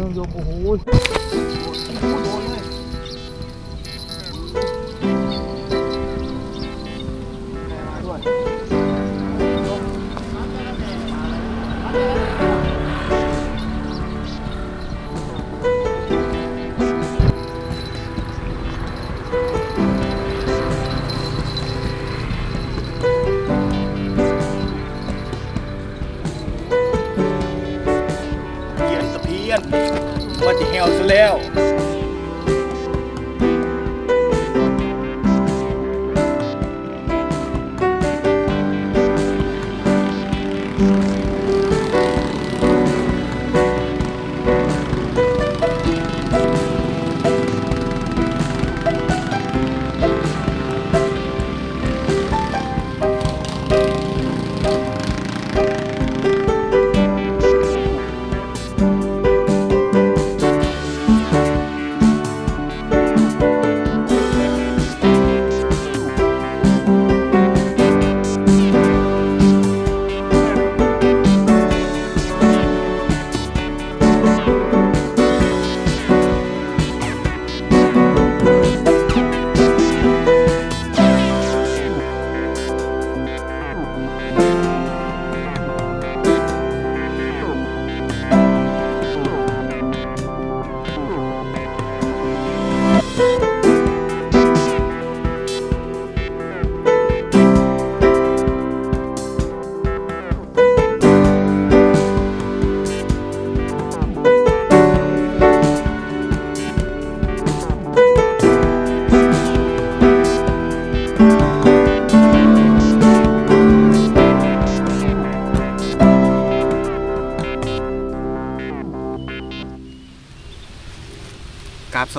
ท่านผู้ชมโอ้โหโดนเลยมาด้วยเพียนตะเพียน ว่าจะเหี่ยวซะแล้ว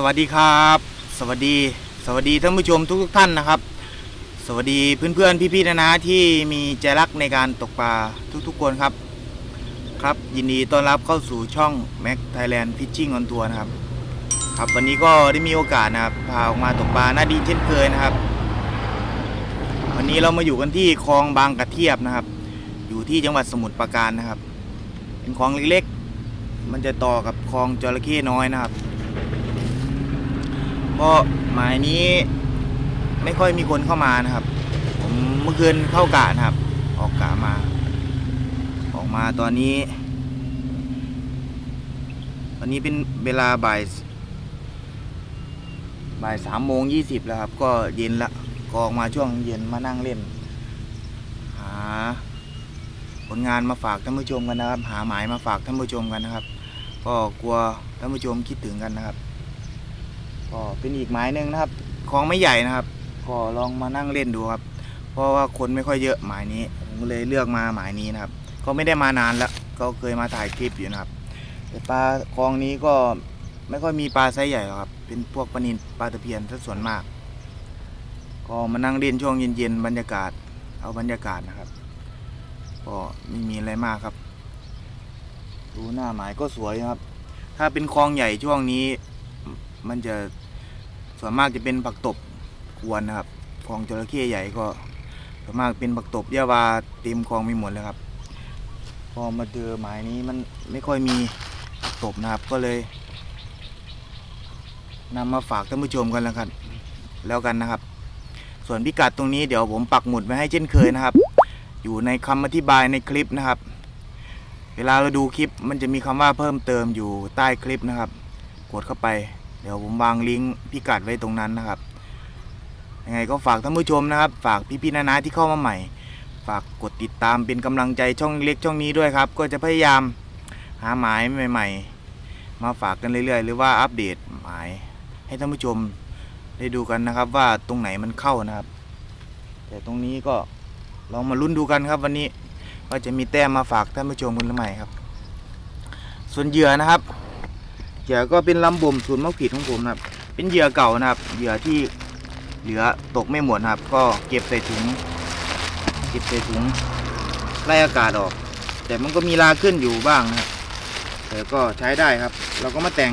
วัสดีครับ สวัสดี สวัสดีท่านผู้ชมทุกๆท่านนะครับ สวัสดีเพื่อนๆพี่ๆนะนะที่มีใจรักในการตกปลาทุกๆคนครับ ครับ ยินดีต้อนรับเข้าสู่ช่อง Mac Thailand Fishing on Tour นะครับ ครับวันนี้ก็ได้มีโอกาสนะครับพาออกมาตกปลาหน้าดีเช่นเคยนะครับ วันนี้เรามาอยู่กันที่คลองบางกระเทียบนะครับ อยู่ที่จังหวัดสมุทรปราการนะครับ เป็นคลองเล็กๆ มันจะต่อกับคลองจระเข้น้อยนะครับ เพราะหมายนี้ไม่ค่อยมีคนเข้ามานะครับ ผมเมื่อคืนเข้ากะนะครับ ออกกะมา ออกมาตอนนี้ ตอนนี้เป็นเวลาบ่ายบ่ายสามโมงยี่สิบแล้วครับ ก็เย็นละก็ออกมาช่วงเย็นมานั่งเล่น หา ผลงานมาฝากท่านผู้ชมกันนะครับ หาหมายมาฝากท่านผู้ชมกันนะครับ ก็กลัวท่านผู้ชมคิดถึงกันนะครับ ก็เป็นอีกหมายหนึ่งนะครับคลองไม่ใหญ่นะครับ ก็ลองมานั่งเล่นดูครับ เพราะว่าคนไม่ค่อยเยอะหมายนี้ผมก็เลยเลือกมาหมายนี้นะครับ ก็ไม่ได้มานานแล้ว ก็เคยมาถ่ายคลิปอยู่นะครับแต่ปลาคลองนี้ก็ไม่ค่อยมีปลาไซส์ใหญ่หรอกครับ เป็นพวกปลานิลปลาตะเพียนซะส่วนมาก ก็มานั่งเล่นช่วงเย็นๆบรรยากาศ เอาบรรยากาศนะครับ ก็ไม่มีอะไรมากครับ ดูหน้าหมายก็สวยครับ ถ้าเป็นคลองใหญ่ช่วงนี้ มันจะส่วนมากจะเป็นผักตบกวนนะครับคลองจระเข้ใหญ่ก็ส่วนมากเป็นผักตบยาวาเต็มคลองมีหมดเลยครับ พอมาเจอหมายนี้มันไม่ค่อยมีตบนะครับก็เลยนำมาฝากท่านผู้ชมกันแล้วกันแล้วกันนะครับ ส่วนพิกัดตรงนี้เดี๋ยวผมปักหมุดไว้ให้เช่นเคยนะครับ อยู่ในคำอธิบายในคลิปนะครับ เวลาเราดูคลิปมันจะมีคำว่าเพิ่มเติมอยู่ใต้คลิปนะครับ กดเข้าไป เดี๋ยวผมวางลิงก์พิกัดไว้ตรงนั้นนะครับยังไงก็ฝากท่านผู้ชมนะครับ ฝากพี่ๆนานาที่เข้ามาใหม่ ฝากกดติดตามเป็นกำลังใจช่องเล็กช่องนี้ด้วยครับ ก็จะพยายามหาหมายใหม่ ๆ มาฝากกันเรื่อยๆ หรือว่าอัปเดตหมายให้ท่านผู้ชมได้ดูกันนะครับ ว่าตรงไหนมันเข้านะครับ แต่ตรงนี้ก็ลองมาลุ้นดูกันครับวันนี้ว่าจะมีแต้มมาฝากท่านผู้ชมกันหรือไม่ครับ ส่วนเหยื่อนะครับ เหยื่อก็เป็นลำบ่มศูนย์มะขีดของผมนะครับ เป็นเหยื่อเก่านะครับ เหยื่อที่เหลือตกไม่หมดนะครับ ก็เก็บใส่ถุง เก็บใส่ถุงไล่อากาศออก แต่มันก็มีราขึ้นอยู่บ้างนะครับ แต่ก็ใช้ได้ครับ เราก็มาแต่ง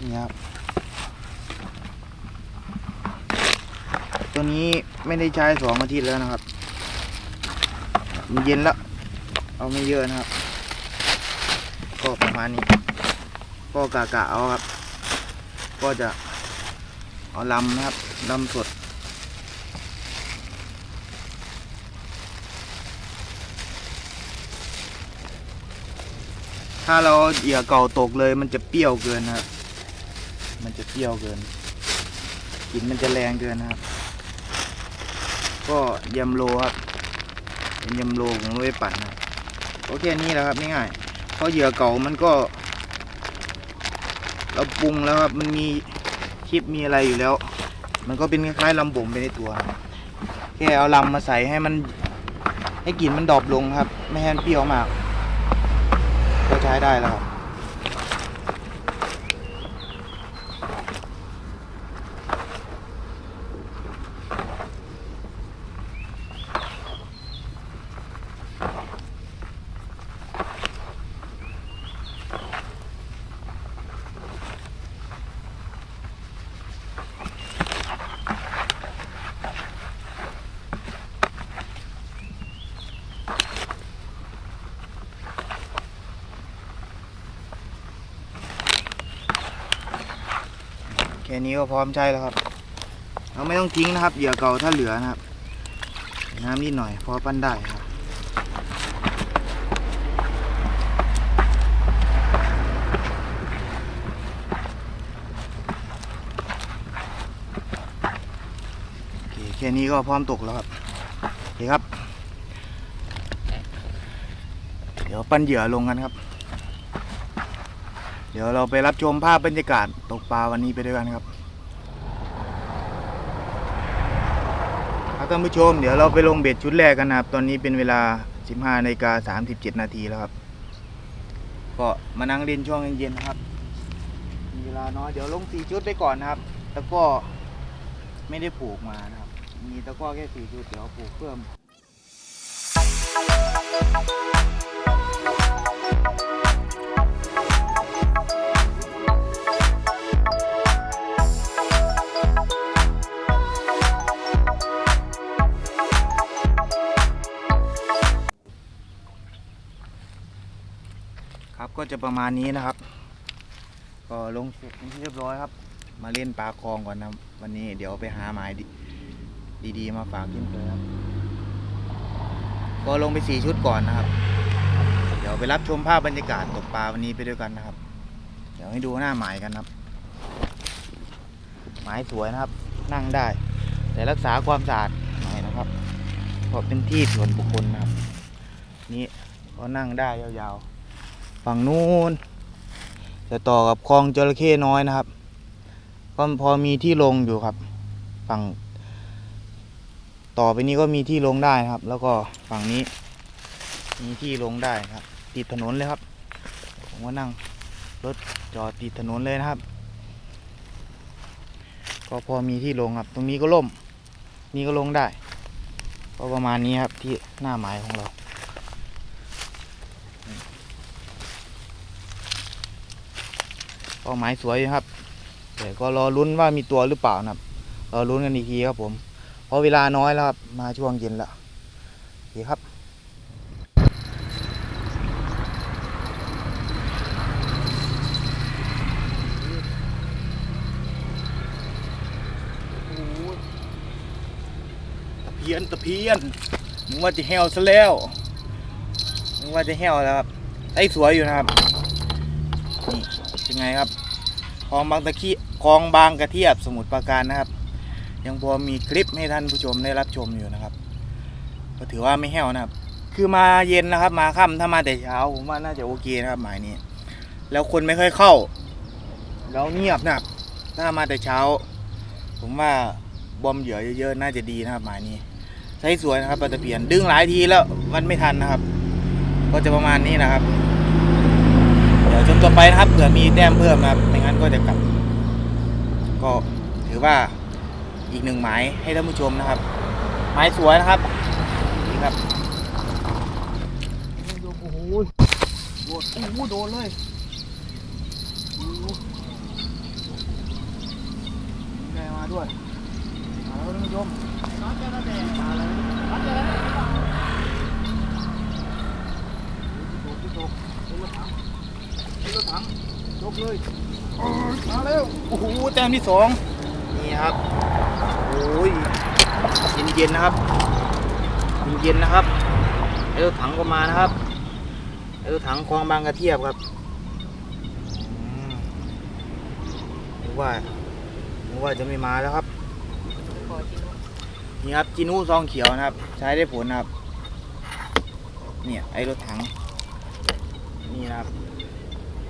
นี่ครับ ตัวนี้ไม่ได้ใช้สองอาทิตย์แล้วนะครับ มันเย็นแล้ว เอาไม่เยอะนะครับ ก็ประมาณนี้ ก็กะกะเอาครับ ก็จะเอาลำนะครับลำสดถ้าเราเหยื่อเก่าตกเลยมันจะเปรี้ยวเกินนะครับ มันจะเปรี้ยวเกินกลิ่นมันจะแรงเกินนะครับ ก็ยำโลครับ เป็นยำโลผมเอาไว้ปั่นนะโอเคนี่แหละครับง่ายๆเพราะเหยื่อเก่ามันก็ เราปรุงแล้วครับมันมีคลิปมีอะไรอยู่แล้ว มันก็เป็นคล้ายๆลำบ่มไปในตัวนะแค่เอาลำมาใส่ให้มัน ให้กลิ่นมันดรอปลงครับ ไม่ให้มันเปรี้ยวมาก ก็ใช้ได้แล้วครับ ค่นี้ก็พร้อมใช้แล้วครับ เราไม่ต้องทิ้งนะครับเหยื่อเก่าถ้าเหลือนะครับ น้ำนิดหน่อยพอปั้นได้ครับโอเคแค่นี้ก็พร้อมตกแล้วครับโอเคครับ เดี๋ยวปั้นเหยื่อลงกันครับ ดี๋ยวเราไปรับชมภาพบรรยากาศตกปลาวันนี้ไปด้วยกันครับครับท่านผู้ชมเดี๋ยวเราไปลงเบ็ดชุดแรกกันนะครับ ตอนนี้เป็นเวลา 15นาฬิกา37 นาทีแล้วครับ ก็มานั่งเล่นช่วงเย็นๆนะครับ มีเวลาน้อยเดี๋ยวลงสี่ชุดไปก่อนนะครับ แล้วก็ไม่ได้ผูกมานะครับ มีตะก้อแค่สี่ชุดเดี๋ยวผูกเพิ่ม ก็จะประมาณนี้นะครับ ก็ลงเสร็จเป็นที่เรียบร้อยครับ มาเล่นปลาคลองก่อนนะวันนี้เดี๋ยวไปหาหมายดีๆ มาฝากขึ้นเลยครับ ก็ลงไปสี่ชุดก่อนนะครับ เดี๋ยวไปรับชมภาพบรรยากาศตกปลาวันนี้ไปด้วยกันนะครับ เดี๋ยวให้ดูหน้าหมายกันครับ หมายสวยนะครับ นั่งได้ แต่รักษาความสะอาดหน่อยนะครับ เพราะเป็นที่ส่วนบุคคลนะครับ นี่ก็นั่งได้ยาวๆ ฝั่งนู้นจะต่อกับคลองจระเข้น้อยนะครับ ก็พอมีที่ลงอยู่ครับ ฝั่ง ต่อไปนี้ก็มีที่ลงได้ครับ แล้วก็ฝั่งนี้ มีที่ลงได้ครับ ติดถนนเลยครับ ผมก็นั่งรถจอดติดถนนเลยนะครับ ก็พอมีที่ลงครับ ตรงนี้ก็ล่ม นี่ก็ลงได้ ก็ประมาณนี้ครับที่หน้าหมายของเรา ก็หมายสวยอยู่ครับแต่ก็รอลุ้นว่ามีตัวหรือเปล่านะครับรอลุ้นกันอีกทีครับผม เพราะเวลาน้อยแล้วครับ มาช่วงเย็นแล้วโอเครับตะเพียนตะเพียนนึกว่าจะแหวซะแล้วนึกว่าจะแหวแล้วครับไอ้สวยอยู่นะครับนี่ ไงครับคลองบางตะขี้คลองบางกระเทียบสมุทรปราการนะครับ ยังพอมีคลิปให้ท่านผู้ชมได้รับชมอยู่นะครับ ก็ถือว่าไม่แห้วนะครับ คือมาเย็นนะครับ มาค่ำถ้ามาแต่เช้าผมว่าน่าจะโอเคนะครับหมายนี้ แล้วคนไม่ค่อยเข้า แล้วเงียบนะครับ ถ้ามาแต่เช้า ผมว่าบอมเหยื่อเยอะๆน่าจะดีนะครับหมายนี้ใช้สวยนะครับปลาตะเพียนดึงหลายทีแล้วมันไม่ทันนะครับ ก็จะประมาณนี้นะครับ ดี๋ยวชมต่อไปนะครับเผื่อมีแต้มเพิ่มนะครับไม่งั้นก็จะกลับ ก็ถือว่าอีกหนึ่งหมายให้ท่านผู้ชมนะครับ หมายสวยนะครับนี่ครับโอ้โหโดนโอ้โหโดนเลยโอ้โหได้มาด้วยมาแล้วท่านผู้ชม ยกเลยมาเร็วโอ้โหแต้มที่สองนี่ครับโอ้ยเย็นๆนะครับเย็นๆนะครับไอ้รถถังก็มานะครับไอ้รถถังคลองบางกระเทียบครับอืมนึกว่านึกว่าจะไม่มาแล้วครับนี่ครับจินูซองเขียวนะครับ ใช้ได้ผลนะครับ เนี่ยไอ้รถถัง นี่นะครับ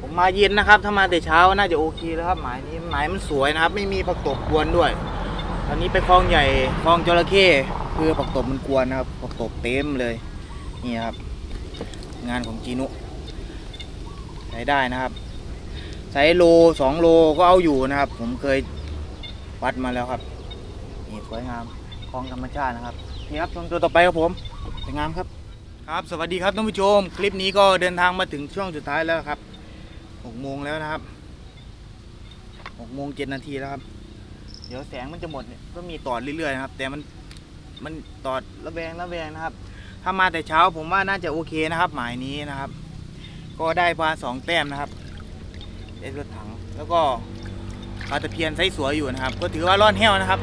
ผมมาเย็นนะครับ ถ้ามาแต่เช้าน่าจะโอเคแล้วครับหมายนี้หมายมันสวยนะครับ ไม่มีผักตบกวนด้วย ตอนนี้ไปคลองใหญ่คลองจระเข้คือผักตบมันกวนนะครับผักตบเต็มเลยนี่ครับ งานของจีนุใช้ได้นะครับใช้โลสองโลก็เอาอยู่นะครับ ผมเคยวัดมาแล้วครับนี่สวยงามคลองธรรมชาตินะครับนี่ครับชมตัวต่อไปครับผมสวยงามครับ ครับ สวัสดีครับท่านผู้ชม คลิปนี้ก็เดินทางมาถึงช่วงสุดท้ายแล้วครับ หกโมงแล้วนะครับหกโมงเจ็ดนาทีแล้วครับ เดี๋ยวแสงมันจะหมดเนี่ยก็มีตอดเรื่อยๆนะครับ แต่มันมันตอดระแวงระแวงนะครับ ถ้ามาแต่เช้าผมว่าน่าจะโอเคนะครับ หมายนี้นะครับ ก็ได้ปลาสองแต้มนะครับได้รถถังแล้วก็ปลาตะเพียนไซส์สวยอยู่นะครับ ก็ถือว่าร่อนแห้วนะครับ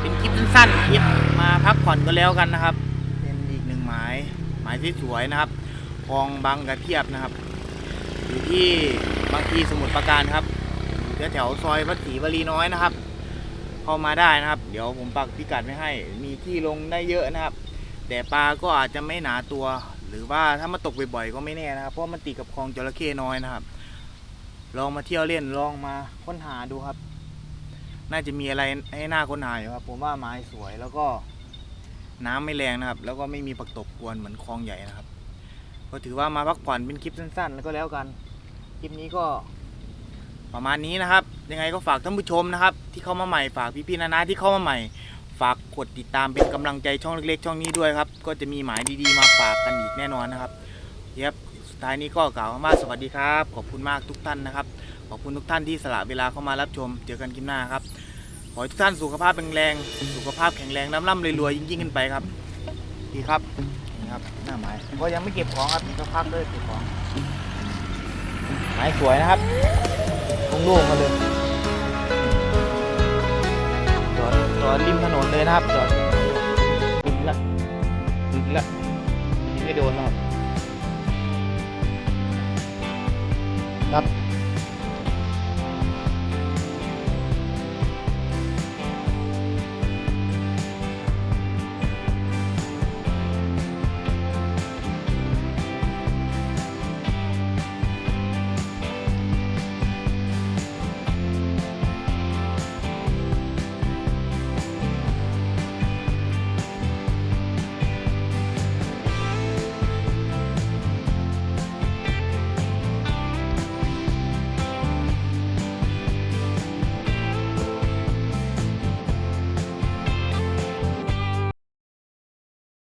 เป็นคลิปสั้นๆคลิปมาพักผ่อนก็แล้วกันนะครับ เป็นอีกหนึ่งหมายหมายที่สวยนะครับคลองบางกระเทียบนะครับ ที่บางพีสมุทรปราการครับอยู่แถวซอยวัดศรีวลีน้อยนะครับ เข้ามาได้นะครับ เดี๋ยวผมปักพิกัดไว้ให้ มีที่ลงได้เยอะนะครับ แต่ปลาก็อาจจะไม่หนาตัว หรือว่าถ้ามาตกบ่อยๆก็ไม่แน่นะครับ เพราะมันติดกับคลองจระเข้น้อยนะครับ ลองมาเที่ยวเล่นลองมาค้นหาดูครับ น่าจะมีอะไรให้หน่าค้นหาอยู่ครับ ผมว่าไม้สวยแล้วก็น้ำไม่แรงนะครับ แล้วก็ไม่มีปักตบกวนเหมือนคลองใหญ่นะครับ ก็ถือว่ามาพักผ่อนเป็นคลิปสั้น ๆ แล้วก็แล้วกัน คลิปนี้ก็ ประมาณนี้นะครับ ยังไงก็ฝากท่านผู้ชมนะครับ ที่เข้ามาใหม่ฝากพี่ๆนานาที่เข้ามาใหม่ ฝากกดติดตามเป็นกำลังใจช่องเล็กๆ ช่องนี้ด้วยครับ ก็จะมีหมายดีๆมาฝากกันอีกแน่นอนนะครับเย็บสุดท้ายนี้ก็กล่าวคำว่าสวัสดีครับ ขอบคุณมากทุกท่านนะครับ ขอบคุณทุกท่านที่สละเวลาเข้ามารับชม เจอกันคลิปหน้าครับ ขอให้ทุกท่านสุขภาพแข็งแรง สุขภาพแข็งแรงร่ำรวยๆยิ่งๆขึ้นไปครับ ดีครับ นี่ครับ หน้าไม้ก็ยังไม่เก็บของครับนี่ก็พักเลยเก็บของ ไม้สวยนะครับโล่งๆมาเลยจอดจอดริมถนนเลยนะครับจอดดึงละดึงละยิงไม่โดนหรอก